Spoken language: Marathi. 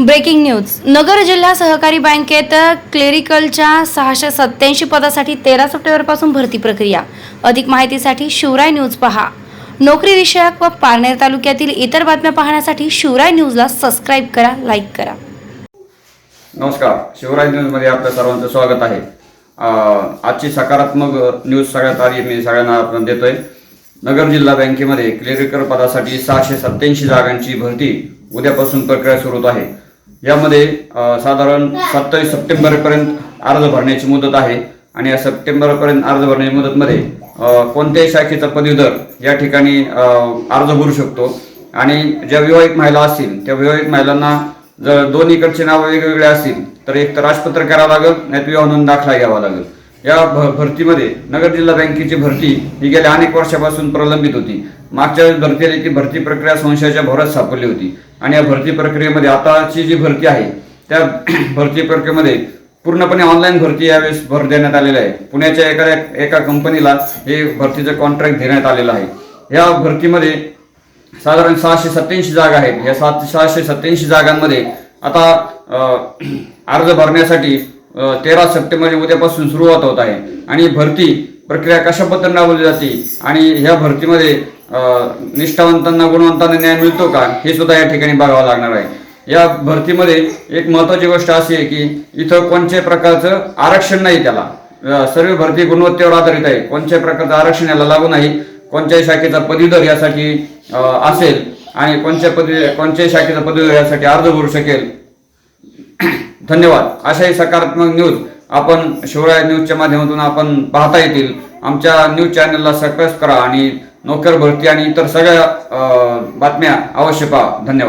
Breaking news. नगर जिल्हा सहकारी बँकेत क्लेरिकलच्या सहाशे सत्याऐंशी पदासाठी तेरा सप्टेंबरपासून भरती प्रक्रिया. अधिक माहितीसाठी शिवराय न्यूज पहा. नोकरी विषयक व पारनेर तालुक्यातील इतर बातम्या पाहण्यासाठी शिवराय न्यूजला सबस्क्राईब करा लाईक करा. नमस्कार. शिवराय न्यूजमध्ये आपल्या सर्वांचं स्वागत आहे. आजची सकारात्मक न्यूज सगळ्यात आधी मी सगळ्यांना आपण देतोय. नगर जिल्हा बँकेमध्ये क्लेरिकल पदासाठी सहाशे सत्याऐंशी जागांची भरती उद्यापासून प्रक्रिया सुरू आहे. यामध्ये साधारण सत्तावीस सप्टेंबरपर्यंत अर्ज भरण्याची मुदत आहे. आणि या सप्टेंबरपर्यंत अर्ज भरण्याच्या मुदतमध्ये कोणत्याही शाखेचा पदवीधर या ठिकाणी अर्ज भरू शकतो. आणि ज्या विवाहित महिला असतील त्या विवाहित महिलांना जर दोन्हीकडचे नावं वेगवेगळे असतील तर एक तर राजपत्र करावं लागेल नाही विवाह नोंद दाखला घ्यावा लागेल. या भ भरतीमध्ये नगर जिल्हा बँकेची भरती ही गेल्या अनेक वर्षापासून प्रलंबित होती. मागच्या वेळेस भरती आली ती भरती प्रक्रिया संशयाच्या भरत सापडली होती. आणि या भरती प्रक्रियेमध्ये आताची जी भरती आहे त्या भरती प्रक्रियेमध्ये पूर्णपणे ऑनलाईन भरती यावेळेस भर देण्यात आलेला आहे. पुण्याच्या एका एका कंपनीला हे भरतीचं कॉन्ट्रॅक्ट देण्यात आलेलं आहे. या भरतीमध्ये साधारण सहाशे सत्याऐंशी जागा आहेत. या सात सहाशे सत्याऐंशी जागांमध्ये आता अर्ज भरण्यासाठी तेरा सप्टेंबर उद्यापासून सुरुवात होत आहे. आणि भरती प्रक्रिया कशा पद्धतीने राबवली जाते? आणि ह्या भरतीमध्ये निष्ठावंतांना गुणवंतांना न्याय मिळतो का? हे सुद्धा या ठिकाणी बघावं लागणार आहे. या भरतीमध्ये एक महत्वाची गोष्ट अशी आहे की इथं कोणत्याही प्रकारचं आरक्षण नाही त्याला. सर्व भरती गुणवत्तेवर आधारित आहे. कोणत्याही प्रकारचं आरक्षण याला लागू नाही. कोणत्याही शाखेचा पदवीधर यासाठी असेल आणि कोणत्या पदवी कोणत्याही शाखेचा पदवीधर यासाठी अर्ज भरू शकेल. धन्यवाद. अशाही सकारात्मक न्यूज आपण शिवराय न्यूजच्या माध्यमातून आपण पाहता येतील. आमच्या न्यूज चॅनलला सबस्क्राईब करा आणि नोकर भरती आणि इतर सगळ्या बातम्या अवश्य पहा. धन्यवाद.